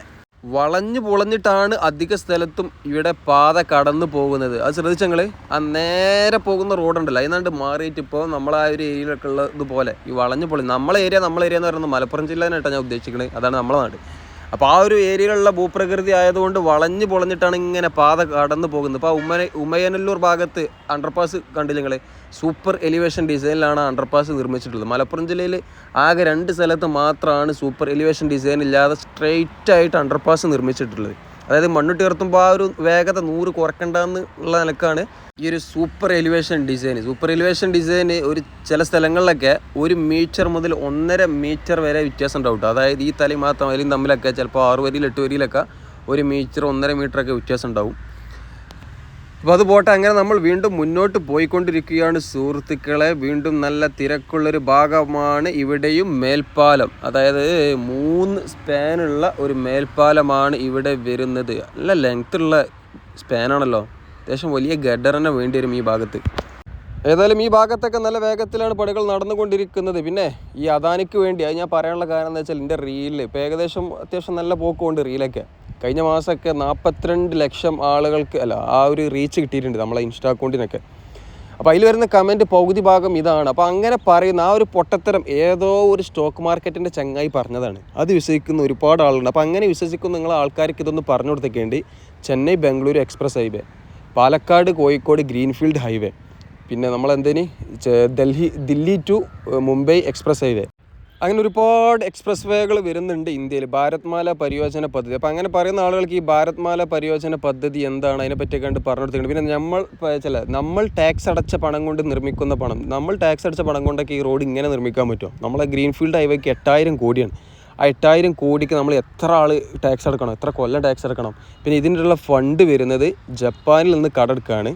വളഞ്ഞു പൊളഞ്ഞിട്ടാണ് അധിക സ്ഥലത്തും ഇവിടെ പാത കടന്നു പോകുന്നത്. അത് ശ്രദ്ധിച്ചങ്ങൾ ആ നേരെ പോകുന്ന റോഡുണ്ടല്ലോ അതിനാണ്ട് മാറിയിട്ട് ഇപ്പോൾ നമ്മളെ ആ ഒരു ഏരിയയിലൊക്കെ ഉള്ളതുപോലെ ഈ വളഞ്ഞു പൊളി നമ്മളെ ഏരിയ നമ്മളെ ഏരിയ എന്ന് പറയുന്നത് മലപ്പുറം ജില്ലേനായിട്ടാണ് ഞാൻ ഉദ്ദേശിക്കുന്നത് അതാണ് നമ്മളെ നാട്. അപ്പോൾ ആ ഒരു ഏരിയയിലുള്ള ഭൂപ്രകൃതി ആയതുകൊണ്ട് വളഞ്ഞു പൊളഞ്ഞിട്ടാണ് ഇങ്ങനെ പാത കടന്നു പോകുന്നത്. ഇപ്പോൾ ഉമ്മ ഉമ്മയനല്ലൂർ ഭാഗത്ത് അണ്ടർപാസ് കണ്ടില്ല നിങ്ങൾ സൂപ്പർ എലിവേഷൻ ഡിസൈനിലാണ് അണ്ടർപാസ് നിർമ്മിച്ചിട്ടുള്ളത്. മലപ്പുറം ജില്ലയിൽ ആകെ രണ്ട് സ്ഥലത്ത് മാത്രമാണ് സൂപ്പർ എലിവേഷൻ ഡിസൈൻ ഇല്ലാതെ സ്ട്രെയിറ്റ് ആയിട്ട് അണ്ടർപാസ് നിർമ്മിച്ചിട്ടുള്ളത്. അതായത് മണ്ണിട്ട് ഉയർത്തുമ്പോൾ ആ ഒരു വേഗത നൂറ് കുറക്കണ്ടെന്ന് ഉള്ള നിലക്കാണ് ഈ ഒരു super elevation design super elevation design ഒരു ചില സ്ഥലങ്ങളിലൊക്കെ ഒരു മീറ്റർ മുതൽ ഒന്നര മീറ്റർ വരെ വ്യത്യാസം ഉണ്ടാവും അതായത് ഈ തലയും ആ തലയും തമ്മിലൊക്കെ ചിലപ്പോൾ ആറ് വരിയിൽ എട്ട് വരിയിലൊക്കെ ഒരു മീറ്റർ ഒന്നര മീറ്ററൊക്കെ വ്യത്യാസം ഉണ്ടാവും. അപ്പോൾ അത് പോട്ടെ അങ്ങനെ നമ്മൾ വീണ്ടും മുന്നോട്ട് പോയിക്കൊണ്ടിരിക്കുകയാണ് സുഹൃത്തുക്കളെ. വീണ്ടും നല്ല തിരക്കുള്ളൊരു ഭാഗമാണ് ഇവിടെയും മേൽപ്പാലം. അതായത് മൂന്ന് സ്പാനുള്ള ഒരു മേൽപ്പാലമാണ് ഇവിടെ വരുന്നത്. നല്ല ലെങ്ത്തുള്ള സ്പാനാണല്ലോ അത്യാവശ്യം വലിയ ഗഡറിനെ വേണ്ടി വരും ഈ ഭാഗത്ത്. ഏതായാലും ഈ ഭാഗത്തൊക്കെ നല്ല വേഗത്തിലാണ് പണികൾ നടന്നുകൊണ്ടിരിക്കുന്നത്. പിന്നെ ഈ അദാനിക്ക് വേണ്ടി അത് ഞാൻ പറയാനുള്ള കാരണം എന്താ വെച്ചാൽ എന്റെ റീൽ ഇപ്പോൾ ഏകദേശം അത്യാവശ്യം നല്ല പോക്കുണ്ട് റീലൊക്കെ കഴിഞ്ഞ മാസമൊക്കെ നാൽപ്പത്തിരണ്ട് ലക്ഷം ആളുകൾക്ക് അല്ല ആ ഒരു റീച്ച് കിട്ടിയിട്ടുണ്ട് നമ്മളെ ഇൻസ്റ്റാ അക്കൗണ്ടിനൊക്കെ. അപ്പോൾ അതിൽ വരുന്ന കമന്റ് പകുതി ഭാഗം ഇതാണ്. അപ്പോൾ അങ്ങനെ പറയുന്ന ആ ഒരു പൊട്ടത്തരം ഏതോ ഒരു സ്റ്റോക്ക് മാർക്കറ്റിന്റെ ചങ്ങായി പറഞ്ഞതാണ്. അത് വിശ്വസിക്കുന്ന ഒരുപാട് ആളുണ്ട് അപ്പോൾ അങ്ങനെ വിശ്വസിക്കുന്ന നിങ്ങൾ ആൾക്കാർക്ക് ഇതൊന്ന് പറഞ്ഞു കൊടുത്തേക്കേണ്ടി. Chennai Bengaluru express highway. Palakkad Kozhikode greenfield highway. പിന്നെ നമ്മൾ എന്തേനി Delhi Delhi to Mumbai express highway. അങ്ങനെ ഒരുപാട് എക്സ്പ്രസ് വേകൾ വരുന്നുണ്ട് ഇന്ത്യയിൽ ഭാരത്മാല പരിയോജന പദ്ധതി. അപ്പോൾ അങ്ങനെ പറയുന്ന ആളുകൾക്ക് ഈ ഭാരത്മാല പരിയോജന പദ്ധതി എന്താണ്? അതിനെപ്പറ്റി കണ്ട് പറഞ്ഞു കൊടുത്തിട്ടുണ്ട് പിന്നെ നമ്മൾ ചില നമ്മൾ ടാക്സ് അടച്ച പണം കൊണ്ട് നിർമ്മിക്കുന്ന പണം. നമ്മൾ ടാക്സ് അടച്ച പണം കൊണ്ടൊക്കെ ഈ റോഡ് ഇങ്ങനെ നിർമ്മിക്കാൻ പറ്റുമോ നമ്മളെ ഗ്രീൻഫീൽഡ് ഹൈവേക്ക് എട്ടായിരം കോടിയാണ്. ആ എട്ടായിരം കോടിക്ക് നമ്മൾ എത്ര ആൾ ടാക്സ് അടക്കണം? എത്ര കൊല്ലം ടാക്സ് അടക്കണം? പിന്നെ ഇതിനുള്ള ഫണ്ട് വരുന്നത് ജപ്പാനിൽ നിന്ന് കടമെടുക്കുകയാണ്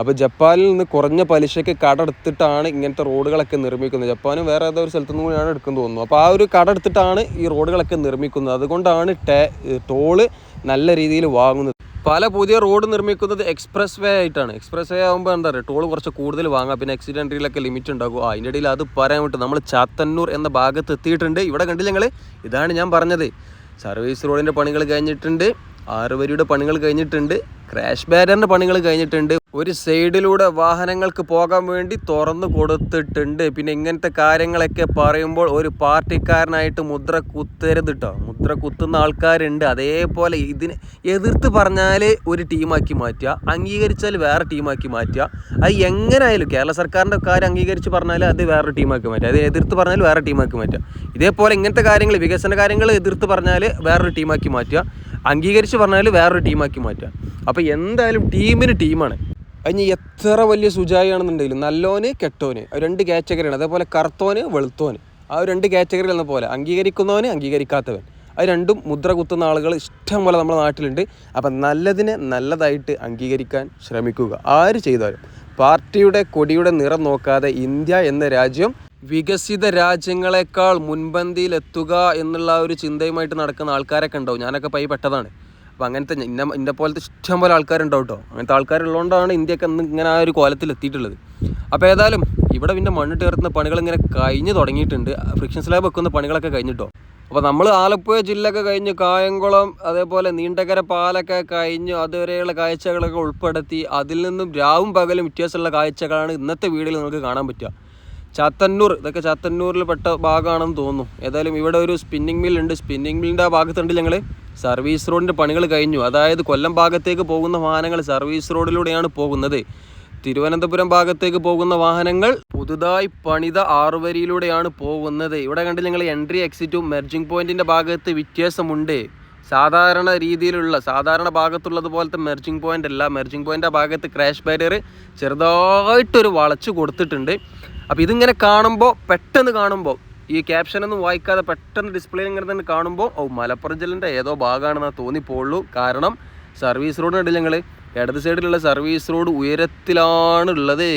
അപ്പോൾ ജപ്പാനിൽ നിന്ന് കുറഞ്ഞ പലിശയ്ക്ക് കട എടുത്തിട്ടാണ് ഇങ്ങനത്തെ റോഡുകളൊക്കെ നിർമ്മിക്കുന്നത്. ജപ്പാനും വേറെ ഏതോ ഒരു സ്ഥലത്തു നിന്നാണ് എടുക്കുന്നത് തോന്നുന്നു. അപ്പോൾ ആ ഒരു കട എടുത്തിട്ടാണ് ഈ റോഡുകളൊക്കെ നിർമ്മിക്കുന്നത്. അതുകൊണ്ടാണ് ടേ ടോൾ നല്ല രീതിയിൽ വാങ്ങുന്നത്. പല പുതിയ റോഡ് നിർമ്മിക്കുന്നത് എക്സ്പ്രസ് വേ ആയിട്ടാണ്. എക്സ്പ്രസ് വേ ആകുമ്പോൾ എന്താ പറയുക ടോൾ കുറച്ച് കൂടുതൽ വാങ്ങാം. പിന്നെ എക്സിഡന്റിലൊക്കെ ലിമിറ്റ് ഉണ്ടാകും അതിന്റെ ഇടയിൽ അത് പറയാൻ വിട്ടു നമ്മൾ ചാത്തന്നൂർ എന്ന ഭാഗത്ത് എത്തിയിട്ടുണ്ട് ഇവിടെ കണ്ടില്ല ഞങ്ങൾ ഇതാണ് ഞാൻ പറഞ്ഞത്. സർവീസ് റോഡിന്റെ പണികൾ കഴിഞ്ഞിട്ടുണ്ട്. ആറുവരിയുടെ പണികൾ കഴിഞ്ഞിട്ടുണ്ട്. ക്രാഷ് ബാരറിന്റെ പണികൾ കഴിഞ്ഞിട്ടുണ്ട്. ഒരു സൈഡിലൂടെ വാഹനങ്ങൾക്ക് പോകാൻ വേണ്ടി തുറന്നു കൊടുത്തിട്ടുണ്ട്. പിന്നെ ഇങ്ങനത്തെ കാര്യങ്ങളൊക്കെ പറയുമ്പോൾ ഒരു പാർട്ടിക്കാരനായിട്ട് മുദ്ര കുത്തരുത് കേട്ടോ മുദ്ര കുത്തുന്ന ആൾക്കാരുണ്ട്. അതേപോലെ ഇതിനെ എതിർത്ത് പറഞ്ഞാൽ ഒരു ടീമാക്കി മാറ്റുക. അംഗീകരിച്ചാൽ വേറെ ടീമാക്കി മാറ്റുക. അത് എങ്ങനെയായാലും കേരള സർക്കാരിന്റെ കാര്യം അംഗീകരിച്ച് പറഞ്ഞാൽ അത് വേറെ ടീമാക്കി മാറ്റുക. അത് എതിർത്ത് പറഞ്ഞാൽ വേറെ ടീമാക്കി മാറ്റുക. ഇതേപോലെ ഇങ്ങനത്തെ കാര്യങ്ങൾ വികസന കാര്യങ്ങൾ എതിർത്ത് പറഞ്ഞാൽ വേറൊരു ടീമാക്കി മാറ്റുക. അംഗീകരിച്ച് പറഞ്ഞാൽ വേറൊരു ടീമാക്കി മാറ്റുക. അപ്പോൾ എന്തായാലും ടീമിന് ടീമാണ്. അതിന് എത്ര വലിയ സുജായാണെന്നുണ്ടെങ്കിലും നല്ലോന് കെട്ടോന് രണ്ട് കാറ്റഗറിയാണ്. അതേപോലെ കറുത്തോന് വെളുത്തോന്. ആ രണ്ട് കാറ്റഗറി എന്ന പോലെ അംഗീകരിക്കുന്നവന് അംഗീകരിക്കാത്തവൻ. അത് രണ്ടും മുദ്ര കുത്തുന്ന ആളുകൾ ഇഷ്ടം പോലെ നമ്മുടെ നാട്ടിലുണ്ട്. അപ്പം നല്ലതിനെ നല്ലതായിട്ട് അംഗീകരിക്കാൻ ശ്രമിക്കുക. ആര് ചെയ്താലും. പാർട്ടിയുടെ കൊടിയുടെ നിറം നോക്കാതെ ഇന്ത്യ എന്ന രാജ്യം വികസിത രാജ്യങ്ങളെക്കാൾ മുൻപന്തിയിലെത്തുക എന്നുള്ള ഒരു ചിന്തയുമായിട്ട് നടക്കുന്ന ആൾക്കാരൊക്കെ ഉണ്ടാവും. ഞാനൊക്കെ പൈ പെട്ടതാണ്. അപ്പോൾ അങ്ങനത്തെ ഇന്ന ഇന്ന പോലത്തെ ഇഷ്ടം പോലെ ആൾക്കാരുണ്ടാവും കേട്ടോ. അങ്ങനത്തെ ആൾക്കാരുള്ളതുകൊണ്ടാണ് ഇന്ത്യയ്ക്ക് അന്ന് ഇങ്ങനെ ആ ഒരു കോലത്തിൽ എത്തിയിട്ടുള്ളത് അപ്പോൾ ഏതായാലും ഇവിടെ പിന്നെ മണ്ണ് ഉയർത്തുന്ന പണികൾ ഇങ്ങനെ കഴിഞ്ഞ് തുടങ്ങിയിട്ടുണ്ട്. ഫ്രിക്ഷൻ സ്ലാബ് വെക്കുന്ന പണികളൊക്കെ കഴിഞ്ഞിട്ടോ. അപ്പോൾ നമ്മൾ ആലപ്പുഴ ജില്ലയൊക്കെ കഴിഞ്ഞ് കായംകുളം അതേപോലെ നീണ്ടകര പാലൊക്കെ കഴിഞ്ഞ് അതുവരെയുള്ള കാഴ്ചകളൊക്കെ ഉൾപ്പെടുത്തി അതിൽ നിന്നും രാവും പകലും വ്യത്യാസമുള്ള കാഴ്ചകളാണ് ഇന്നത്തെ വീഡിയോയിൽ നമുക്ക് കാണാൻ പറ്റുക. ചാത്തന്നൂർ ഇതൊക്കെ ചാത്തന്നൂരിൽ പെട്ട ഭാഗമാണെന്ന് തോന്നുന്നു. ഏതായാലും ഇവിടെ ഒരു സ്പിന്നിങ് മിൽ ഉണ്ട്. സ്പിന്നിങ് മില്ലിന്റെ ആ ഭാഗത്തുണ്ട് ഞങ്ങൾ സർവീസ് റോഡിന്റെ പണികൾ കഴിഞ്ഞു. അതായത് കൊല്ലം ഭാഗത്തേക്ക് പോകുന്ന വാഹനങ്ങൾ സർവീസ് റോഡിലൂടെയാണ് പോകുന്നത്. തിരുവനന്തപുരം ഭാഗത്തേക്ക് പോകുന്ന വാഹനങ്ങൾ പുതുതായി പണിത ആറുവരിയിലൂടെയാണ് പോകുന്നത്. ഇവിടെ കണ്ട് ഞങ്ങൾ എൻട്രി എക്സിറ്റും മെർജിംഗ് പോയിന്റിന്റെ ഭാഗത്ത് വ്യത്യാസമുണ്ട്. സാധാരണ രീതിയിലുള്ള സാധാരണ ഭാഗത്തുള്ളത് പോലത്തെ മെർജിംഗ് പോയിന്റ് അല്ല. മെർജിംഗ് പോയിന്റ് ഭാഗത്ത് ക്രാഷ് ബാരിയർ ചെറുതായിട്ടൊരു വളച്ച് കൊടുത്തിട്ടുണ്ട്. അപ്പോൾ ഇതിങ്ങനെ കാണുമ്പോൾ പെട്ടെന്ന് കാണുമ്പോൾ ഈ ക്യാപ്ഷനൊന്നും വായിക്കാതെ പെട്ടെന്ന് ഡിസ്പ്ലേ ഇങ്ങനെ തന്നെ കാണുമ്പോൾ ഓ മലപ്പുറം ജില്ലേന്റെ ഏതോ ഭാഗമാണെന്നാണ് തോന്നിപ്പോളൂ കാരണം സർവീസ് റോഡ് കണ്ടില്ല ഞങ്ങൾ ഇടത് സൈഡിലുള്ള സർവീസ് റോഡ് ഉയരത്തിലാണ് ഉള്ളത്.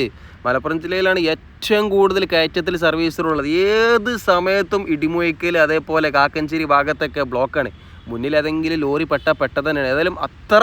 മലപ്പുറം ജില്ലയിലാണ് ഏറ്റവും കൂടുതൽ കയറ്റത്തിൽ സർവീസ് റോഡ് ഉള്ളത്. ഏത് സമയത്തും ഇടിമുഴക്കൽ അതേപോലെ കാക്കഞ്ചേരി ഭാഗത്തൊക്കെ ബ്ലോക്കാണ് മുന്നിൽ ഏതെങ്കിലും ലോറി പെട്ട പെട്ട തന്നെയാണ്. ഏതായാലും അത്ര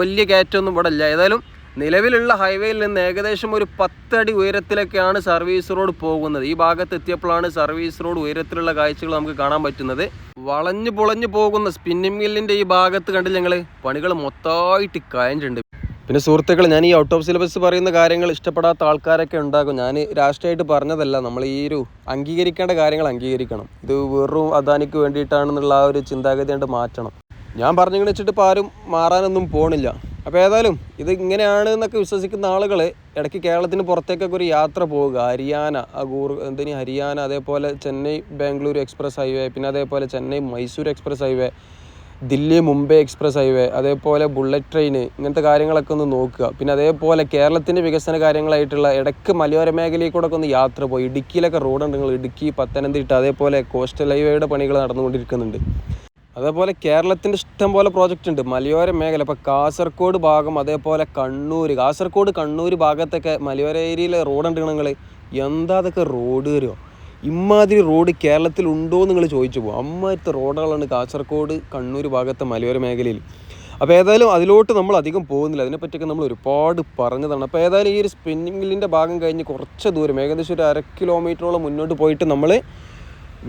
വലിയ കയറ്റമൊന്നും ഇവിടെ ഇല്ല ഏതായാലും നിലവിലുള്ള ഹൈവേയിൽ നിന്ന് ഏകദേശം ഒരു പത്തടി ഉയരത്തിലൊക്കെയാണ് സർവീസ് റോഡ് പോകുന്നത്. ഈ ഭാഗത്ത് എത്തിയപ്പോഴാണ് സർവീസ് റോഡ് ഉയരത്തിലുള്ള കാഴ്ചകൾ നമുക്ക് കാണാൻ പറ്റുന്നത്. വളഞ്ഞു പൊളഞ്ഞു പോകുന്ന സ്പിന്നിംഗ് മില്ലിന്റെ ഈ ഭാഗത്ത് കണ്ടില്ല ഞങ്ങൾ പണികൾ മൊത്തമായിട്ട് കഴിഞ്ഞിട്ടുണ്ട് പിന്നെ സുഹൃത്തുക്കൾ ഞാൻ ഈ ഔട്ട് ഓഫ് സിലബസ് പറയുന്ന കാര്യങ്ങൾ ഇഷ്ടപ്പെടാത്ത ആൾക്കാരൊക്കെ ഉണ്ടാകും. ഞാൻ രാഷ്ട്രീയമായിട്ട് പറഞ്ഞതല്ല. നമ്മൾ ഈ ഒരു അംഗീകരിക്കേണ്ട കാര്യങ്ങൾ അംഗീകരിക്കണം. ഇത് വെറും അദാനിക്ക് വേണ്ടിയിട്ടാണെന്നുള്ള ആ ഒരു ചിന്താഗതി കൊണ്ട് മാറ്റണം. ഞാൻ പറഞ്ഞു വെച്ചിട്ട് ഇപ്പോൾ ആരും മാറാനൊന്നും പോണില്ല. അപ്പോൾ ഏതായാലും ഇത് ഇങ്ങനെയാണ് എന്നൊക്കെ വിശ്വസിക്കുന്ന ആളുകൾ ഇടയ്ക്ക് കേരളത്തിന് പുറത്തേക്കൊക്കെ ഒരു യാത്ര പോവുക. ഹരിയാന അഗൂർ എന്തിനു ഹരിയാന അതേപോലെ ചെന്നൈ ബാംഗ്ലൂർ എക്സ്പ്രസ് ഹൈവേ പിന്നെ അതേപോലെ Chennai Mysore express highway Delhi Mumbai express highway അതേപോലെ ബുള്ളറ്റ് ട്രെയിൻ ഇങ്ങനത്തെ കാര്യങ്ങളൊക്കെ ഒന്ന് നോക്കുക. പിന്നെ അതേപോലെ കേരളത്തിന്റെ വികസന കാര്യങ്ങളായിട്ടുള്ള ഇടയ്ക്ക് മലയോര മേഖലയിൽ കൂടെ ഒന്ന് യാത്ര പോയി. ഇടുക്കിയിലൊക്കെ റോഡുണ്ട് നിങ്ങൾ ഇടുക്കി പത്തനംതിട്ട അതേപോലെ കോസ്റ്റൽ ഹൈവേയുടെ പണികൾ നടന്നുകൊണ്ടിരിക്കുന്നുണ്ട്. അതേപോലെ കേരളത്തിന്റെ ഇഷ്ടം പോലെ പ്രോജക്റ്റ് ഉണ്ട്. മലയോര മേഖല. ഇപ്പോൾ കാസർഗോഡ് ഭാഗം അതേപോലെ കണ്ണൂർ കാസർഗോഡ് കണ്ണൂർ ഭാഗത്തൊക്കെ മലയോര ഏരിയയിലെ റോഡ് നിങ്ങൾ എന്താ അതൊക്കെ റോഡ് വരുമോ ഇമാതിരി റോഡ് കേരളത്തിൽ ഉണ്ടോ എന്ന് നിങ്ങൾ ചോദിച്ചു പോകും. അമ്മത്തെ റോഡുകളാണ് കാസർഗോഡ് കണ്ണൂർ ഭാഗത്തെ മലയോര മേഖലയിൽ. അപ്പോൾ ഏതായാലും അതിലോട്ട് നമ്മൾ അധികം പോകുന്നില്ല. അതിനെപ്പറ്റിയൊക്കെ നമ്മൾ ഒരുപാട് പറഞ്ഞതാണ്. അപ്പോൾ ഏതായാലും ഈ ഒരു സ്പിന്നിംഗ് ഭാഗം കഴിഞ്ഞ് കുറച്ച് ദൂരം ഏകദേശം ഒരു അര കിലോമീറ്ററോളം മുന്നോട്ട് പോയിട്ട് നമ്മൾ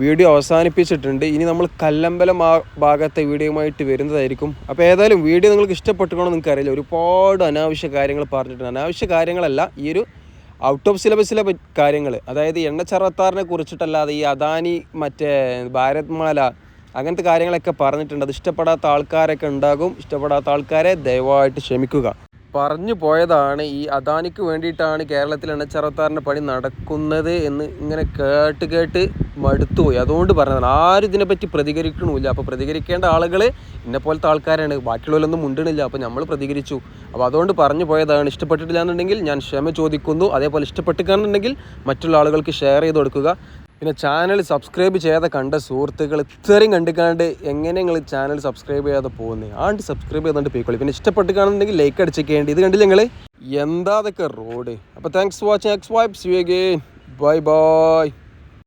വീഡിയോ അവസാനിപ്പിച്ചിട്ടുണ്ട്. ഇനി നമ്മൾ കല്ലമ്പലം ആ ഭാഗത്തെ വീഡിയോയുമായിട്ട് വരുന്നതായിരിക്കും. അപ്പോൾ ഏതായാലും വീഡിയോ നിങ്ങൾക്ക് ഇഷ്ടപ്പെട്ടുകൊണ്ടോ നിങ്ങൾക്ക് അറിയില്ല ഒരുപാട് അനാവശ്യ കാര്യങ്ങൾ പറഞ്ഞിട്ടുണ്ട്. അനാവശ്യ കാര്യങ്ങളല്ല ഈ ഒരു ഔട്ട് ഓഫ് സിലബസിലെ കാര്യങ്ങൾ. അതായത് എണ്ണച്ചറത്താറിനെ കുറിച്ചിട്ടല്ലാതെ ഈ അദാനി മറ്റേ ഭാരത് മാല അങ്ങനത്തെ കാര്യങ്ങളൊക്കെ പറഞ്ഞിട്ടുണ്ട്. അത് ഇഷ്ടപ്പെടാത്ത ആൾക്കാരൊക്കെ ഉണ്ടാകും. ഇഷ്ടപ്പെടാത്ത ആൾക്കാരെ ദയവായിട്ട് ക്ഷമിക്കുക. പറഞ്ഞു പോയതാണ്. ഈ അദാനിക്ക് വേണ്ടിയിട്ടാണ് കേരളത്തിൽ എണ്ണച്ചറത്താറിന്റെ പണി നടക്കുന്നത് എന്ന് ഇങ്ങനെ കേട്ട് കേട്ട് മടുത്തുപോയി അതുകൊണ്ട് പറഞ്ഞതാണ് ആരും ഇതിനെപ്പറ്റി പ്രതികരിക്കണമില്ല. അപ്പോൾ പ്രതികരിക്കേണ്ട ആളുകൾ ഇന്നെ പോലത്തെ ആൾക്കാരാണ്. ബാക്കിയുള്ളവരൊന്നും മുണ്ടണില്ല. അപ്പോൾ നമ്മൾ പ്രതികരിച്ചു. അപ്പോൾ അതുകൊണ്ട് പറഞ്ഞു പോയതാണ്. ഇഷ്ടപ്പെട്ടിട്ടില്ല എന്നുണ്ടെങ്കിൽ ഞാൻ ക്ഷമ ചോദിക്കുന്നു. അതേപോലെ ഇഷ്ടപ്പെട്ടിട്ടുണ്ടെങ്കിൽ മറ്റുള്ള ആളുകൾക്ക് ഷെയർ ചെയ്ത് കൊടുക്കുക. പിന്നെ ചാനൽ സബ്സ്ക്രൈബ് ചെയ്യാതെ കണ്ട സുഹൃത്തുക്കൾ ഇത്രയും കണ്ടിക്കാണ്ട് എങ്ങനെ നിങ്ങൾ ചാനൽ സബ്സ്ക്രൈബ് ചെയ്യാതെ പോകുന്നത് ആണ്ട് സബ്സ്ക്രൈബ് ചെയ്തുകൊണ്ട് പോയിക്കോളി. പിന്നെ ഇഷ്ടപ്പെട്ട് കാണുന്നുണ്ടെങ്കിൽ ലൈക്ക് അടിച്ചേക്കേണ്ടി ഇത് കണ്ടില്ല നിങ്ങൾ എന്താ അതൊക്കെ റോഡ് അപ്പോൾ thanks for watching X vibes you again bye bye